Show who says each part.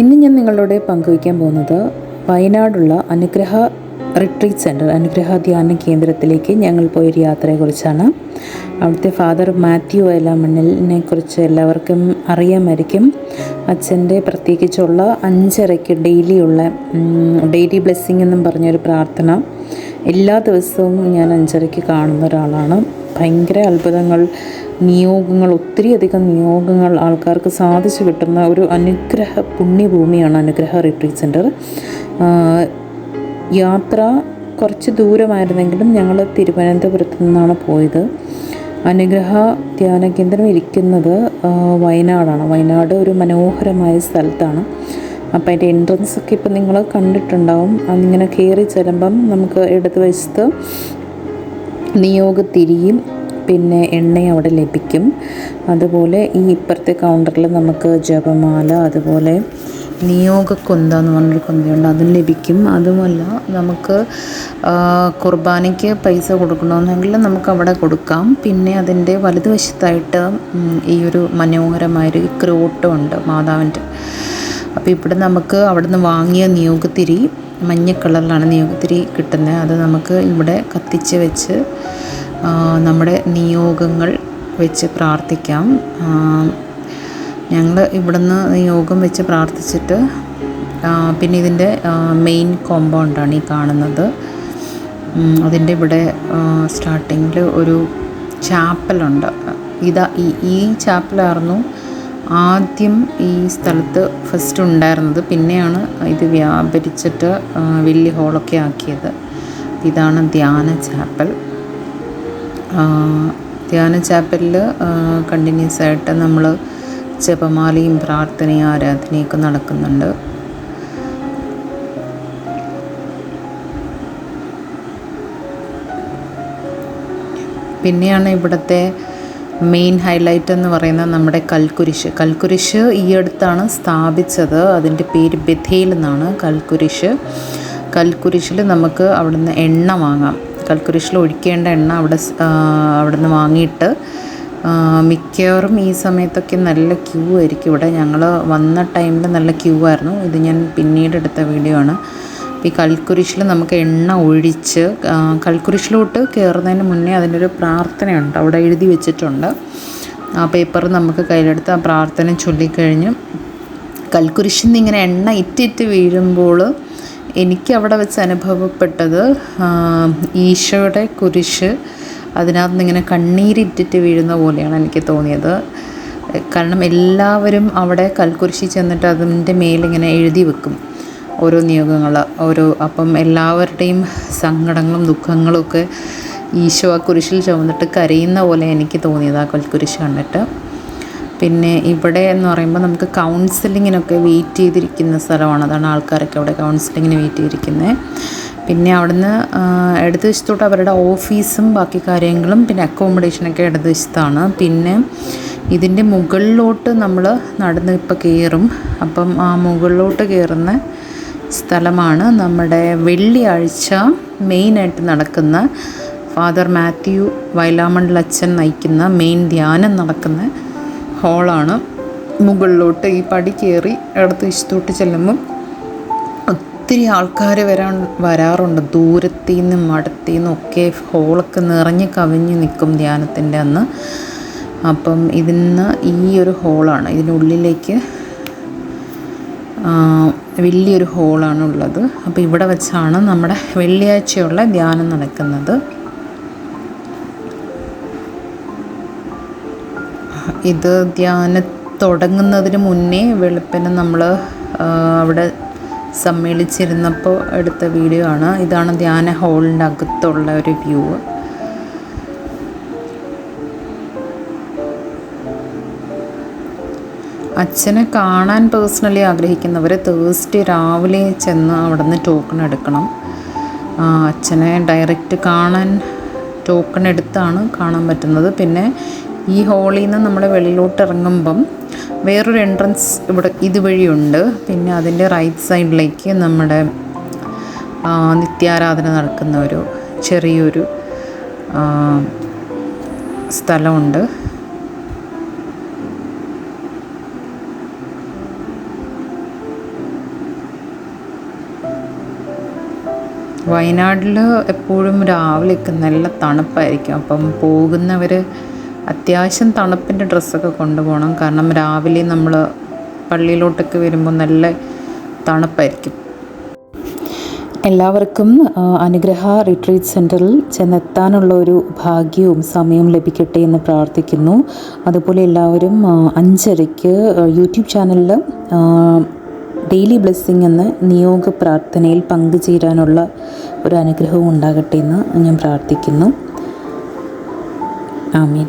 Speaker 1: ഇന്ന് ഞാൻ നിങ്ങളോട് പങ്കുവയ്ക്കാൻ പോകുന്നത് വയനാടുള്ള അനുഗ്രഹ റിട്രീറ്റ് സെന്റർ അനുഗ്രഹ ധ്യാന കേന്ദ്രത്തിലേക്ക് ഞങ്ങൾ പോയൊരു യാത്രയെക്കുറിച്ചാണ്. അവിടുത്തെ ഫാദർ മാത്യു എലാമണ്ണിലിനെ കുറിച്ച് എല്ലാവർക്കും അറിയാമായിരിക്കും. അച്ഛന്റെ പ്രത്യേകിച്ചുള്ള അഞ്ചരയ്ക്ക് ഡെയിലിയുള്ള ഡെയിലി ബ്ലെസ്സിങ് എന്നും പറഞ്ഞൊരു പ്രാർത്ഥന എല്ലാ ദിവസവും ഞാൻ അഞ്ചരയ്ക്ക് കാണുന്ന ഒരാളാണ്. ഭയങ്കര അത്ഭുതങ്ങൾ നിയോഗങ്ങൾ ഒത്തിരിയധികം നിയോഗങ്ങൾ ആൾക്കാർക്ക് സാധിച്ചു കിട്ടുന്ന ഒരു അനുഗ്രഹ പുണ്യഭൂമിയാണ് അനുഗ്രഹ റിട്രീറ്റ് സെന്റർ യാത്ര കുറച്ച് ദൂരമായിരുന്നെങ്കിലും ഞങ്ങൾ തിരുവനന്തപുരത്ത് നിന്നാണ് പോയത്. അനുഗ്രഹ ധ്യാന കേന്ദ്രം ഇരിക്കുന്നത് വയനാടാണ്. വയനാട് ഒരു മനോഹരമായ സ്ഥലത്താണ്. അപ്പം അതിന്റെ എൻട്രൻസ് ഒക്കെ ഇപ്പം നിങ്ങൾ കണ്ടിട്ടുണ്ടാവും. അതിങ്ങനെ കയറി ചെല്ലുമ്പം നമുക്ക് ഇടതുവശത്ത് നിയോഗത്തിരിയും പിന്നെ എണ്ണയും അവിടെ ലഭിക്കും. അതുപോലെ ഈ ഇപ്പുറത്തെ കൗണ്ടറിൽ നമുക്ക് ജപമാല അതുപോലെ നിയോഗ നിയോഗക്കൊന്ത എന്ന് പറഞ്ഞൊരു കൊന്തയുണ്ട് അതും ലഭിക്കും. അതുമല്ല നമുക്ക് കുർബാനയ്ക്ക് പൈസ കൊടുക്കണമെന്നെങ്കിൽ നമുക്ക് അവിടെ കൊടുക്കാം. പിന്നെ അതിന്റെ വലതുവശത്തായിട്ട് ഈ ഒരു മനോഹരമായൊരു ക്രോട്ടമുണ്ട് മാതാവിന്റെ. അപ്പോൾ ഇവിടെ നമുക്ക് അവിടെ നിന്ന് വാങ്ങിയ നിയോഗത്തിരി മഞ്ഞ കളറിലാണ് നിയോഗത്തിരി കിട്ടുന്നത് അത് നമുക്ക് ഇവിടെ കത്തിച്ച് വെച്ച് നമ്മുടെ നിയോഗങ്ങൾ വെച്ച് പ്രാർത്ഥിക്കാം. ഞങ്ങൾ ഇവിടുന്ന് നിയോഗം വെച്ച് പ്രാർത്ഥിച്ചിട്ട് പിന്നെ ഇതിന്റെ മെയിൻ കോമ്പൗണ്ടാണ് ഈ കാണുന്നത്. അതിന്റെ ഇവിടെ സ്റ്റാർട്ടിങ്ങിൽ ഒരു ചാപ്പലുണ്ട് ഇതാ ഈ ഈ ചാപ്പലായിരുന്നു ആദ്യം ഈ സ്ഥലത്ത് ഫസ്റ്റ് ഉണ്ടായിരുന്നത് പിന്നെയാണ് ഇത് വ്യാപരിച്ചിട്ട് വലിയ ഹോളൊക്കെ ആക്കിയത്. ഇതാണ് ധ്യാന ചാപ്പൽ ധ്യാന ചാപ്പലിൽ കണ്ടിന്യൂസ് ആയിട്ട് നമ്മൾ ജപമാലയും പ്രാർത്ഥനയും ആരാധനയൊക്കെ നടക്കുന്നുണ്ട്. പിന്നെയാണ് ഇവിടുത്തെ മെയിൻ ഹൈലൈറ്റ് എന്ന് പറയുന്നത് നമ്മുടെ കൽക്കുരിശ്. കൽക്കുരിശ് ഈ അടുത്താണ് സ്ഥാപിച്ചത്. അതിന്റെ പേര് ബഥേൽ എന്നാണ് കൽക്കുരിശ്. കൽക്കുരിശിൽ നമുക്ക് അവിടുന്ന് എണ്ണ വാങ്ങാം. കൽക്കുരിശിൽ ഒഴിക്കേണ്ട എണ്ണ അവിടെ അവിടുന്ന് വാങ്ങിയിട്ട് മിക്കവാറും ഈ സമയത്തൊക്കെ നല്ല ക്യൂ ആയിരിക്കും ഇവിടെ. ഞങ്ങൾ വന്ന ടൈമിൽ നല്ല ക്യൂ ആയിരുന്നു. ഇത് ഞാൻ പിന്നീട് എടുത്ത വീഡിയോ ആണ്. ഈ കൽക്കുരിശിൽ നമുക്ക് എണ്ണ ഒഴിച്ച് കൽക്കുരിശിലോട്ട് കയറുന്നതിന് മുന്നേ അതിന്റെ ഒരു പ്രാർത്ഥനയുണ്ട്. അവിടെ എഴുതി വെച്ചിട്ടുണ്ട്. ആ പേപ്പർ നമുക്ക് കയ്യിലെടുത്ത് ആ പ്രാർത്ഥന ചൊല്ലിക്കഴിഞ്ഞ് കൽക്കുരിശിൽ നിന്ന് ഇങ്ങനെ എണ്ണ ഇറ്റിറ്റ് വീഴുമ്പോൾ എനിക്ക് അവിടെ വെച്ച് അനുഭവപ്പെട്ടത് ഈശോയുടെ കുരിശ് അതിനകത്ത് ഇങ്ങനെ കണ്ണീരിറ്റിറ്റ് വീഴുന്ന പോലെയാണ് എനിക്ക് തോന്നിയത്. കാരണം എല്ലാവരും അവിടെ കൽക്കുരിശി ചെന്നിട്ട് അതിന്റെ മേലിങ്ങനെ എഴുതി വെക്കും. ഓരോ നിയോഗങ്ങൾ ഓരോ അപ്പം എല്ലാവരുടെയും സങ്കടങ്ങളും ദുഃഖങ്ങളും ഒക്കെ ഈശോ ആ കുരിശിൽ ചുമന്നിട്ട് കരയുന്ന പോലെ എനിക്ക് തോന്നിയത് ആ കൽക്കുരിശ് കണ്ടിട്ട്. പിന്നെ ഇവിടെ എന്ന് പറയുമ്പോൾ നമുക്ക് കൗൺസിലിങ്ങിനൊക്കെ വെയിറ്റ് ചെയ്തിരിക്കുന്ന സ്ഥലമാണ്. അതാണ് ആൾക്കാരൊക്കെ അവിടെ കൗൺസിലിങ്ങിന് വെയിറ്റ് ചെയ്തിരിക്കുന്നത് പിന്നെ അവിടുന്ന് ഇടത് വശത്തോട്ട് അവരുടെ ഓഫീസും ബാക്കി കാര്യങ്ങളും പിന്നെ അക്കോമഡേഷനൊക്കെ ഇടത് വശത്താണ് പിന്നെ ഇതിന്റെ മുകളിലോട്ട് നമ്മൾ നടന്ന് ഇപ്പോൾ കയറും അപ്പം ആ മുകളിലോട്ട് കയറുന്ന സ്ഥലമാണ് നമ്മുടെ വെള്ളിയാഴ്ച മെയിനായിട്ട് നടക്കുന്ന ഫാദർ മാത്യു വയലാമണ്ഡൽ അച്ഛൻ നയിക്കുന്ന മെയിൻ ധ്യാനം നടക്കുന്ന ഹോളാണ്. മുകളിലോട്ട് ഈ പടി കയറി ഇടത്ത് ഇഷ്ടോട്ട് ചെല്ലുമ്പം ഒത്തിരി ആൾക്കാർ വരാൻ വരാറുണ്ട്. ദൂരത്തു നിന്നും അടുത്തു നിന്നും ഒക്കെ ഹോളൊക്കെ നിറഞ്ഞ് കവിഞ്ഞ് നിൽക്കും ധ്യാനത്തിന്റെ അന്ന്. അപ്പം ഇതിന്ന് ഈ ഒരു ഹോളാണ്. ഇതിനുള്ളിലേക്ക് വലിയൊരു ഹോളാണ് ഉള്ളത് അപ്പോൾ ഇവിടെ വെച്ചാണ് നമ്മുടെ വെള്ളിയാഴ്ചയുള്ള ധ്യാനം നടക്കുന്നത്. ഇത് ധ്യാനം തുടങ്ങുന്നതിന് മുന്നേ വെളുപ്പിന് നമ്മൾ അവിടെ സമ്മേളിച്ചിരുന്നപ്പോൾ എടുത്ത വീഡിയോ ആണ്. ഇതാണ് ധ്യാന ഹോളിന്റെ അകത്തുള്ള ഒരു വ്യൂ. അച്ഛനെ കാണാൻ പേഴ്സണലി ആഗ്രഹിക്കുന്നവർ തേഴ്സ്ഡേ രാവിലെ ചെന്ന് അവിടെ നിന്ന് ടോക്കൺ എടുക്കണം അച്ഛനെ ഡയറക്റ്റ് കാണാൻ ടോക്കൺ എടുത്താണ് കാണാൻ പറ്റുന്നത്. പിന്നെ ഈ ഹോളിൽ നിന്ന് നമ്മൾ വെളിയിലോട്ട് ഇറങ്ങുമ്പം വേറൊരു എൻട്രൻസ് ഇവിടെ ഇതുവഴിയുണ്ട്. പിന്നെ അതിന്റെ റൈറ്റ് സൈഡിലേക്ക് നമ്മുടെ നിത്യാരാധന നടക്കുന്ന ഒരു ചെറിയൊരു സ്ഥലമുണ്ട്. വയനാട്ടിൽ എപ്പോഴും രാവിലെയൊക്കെ നല്ല തണുപ്പായിരിക്കും. അപ്പം പോകുന്നവർ അത്യാവശ്യം തണുപ്പിന്റെ ഡ്രസ്സൊക്കെ കൊണ്ടുപോകണം. കാരണം രാവിലെ നമ്മൾ പള്ളിയിലോട്ടൊക്കെ വരുമ്പോൾ നല്ല തണുപ്പായിരിക്കും. എല്ലാവർക്കും അനുഗ്രഹ റിട്രീറ്റ് സെന്ററിൽ ചെന്നെത്താനുള്ള ഒരു ഭാഗ്യവും സമയവും ലഭിക്കട്ടെ എന്ന് പ്രാർത്ഥിക്കുന്നു. അതുപോലെ എല്ലാവരും അഞ്ചരയ്ക്ക് യൂട്യൂബ് ചാനലിൽ ഡെയിലി ബ്ലെസ്സിങ് എന്ന നിയോഗ പ്രാർത്ഥനയിൽ പങ്കുചേരാനുള്ള ഒരു അനുഗ്രഹവും ഉണ്ടാകട്ടെ എന്ന് ഞാൻ പ്രാർത്ഥിക്കുന്നു. ആമീൻ.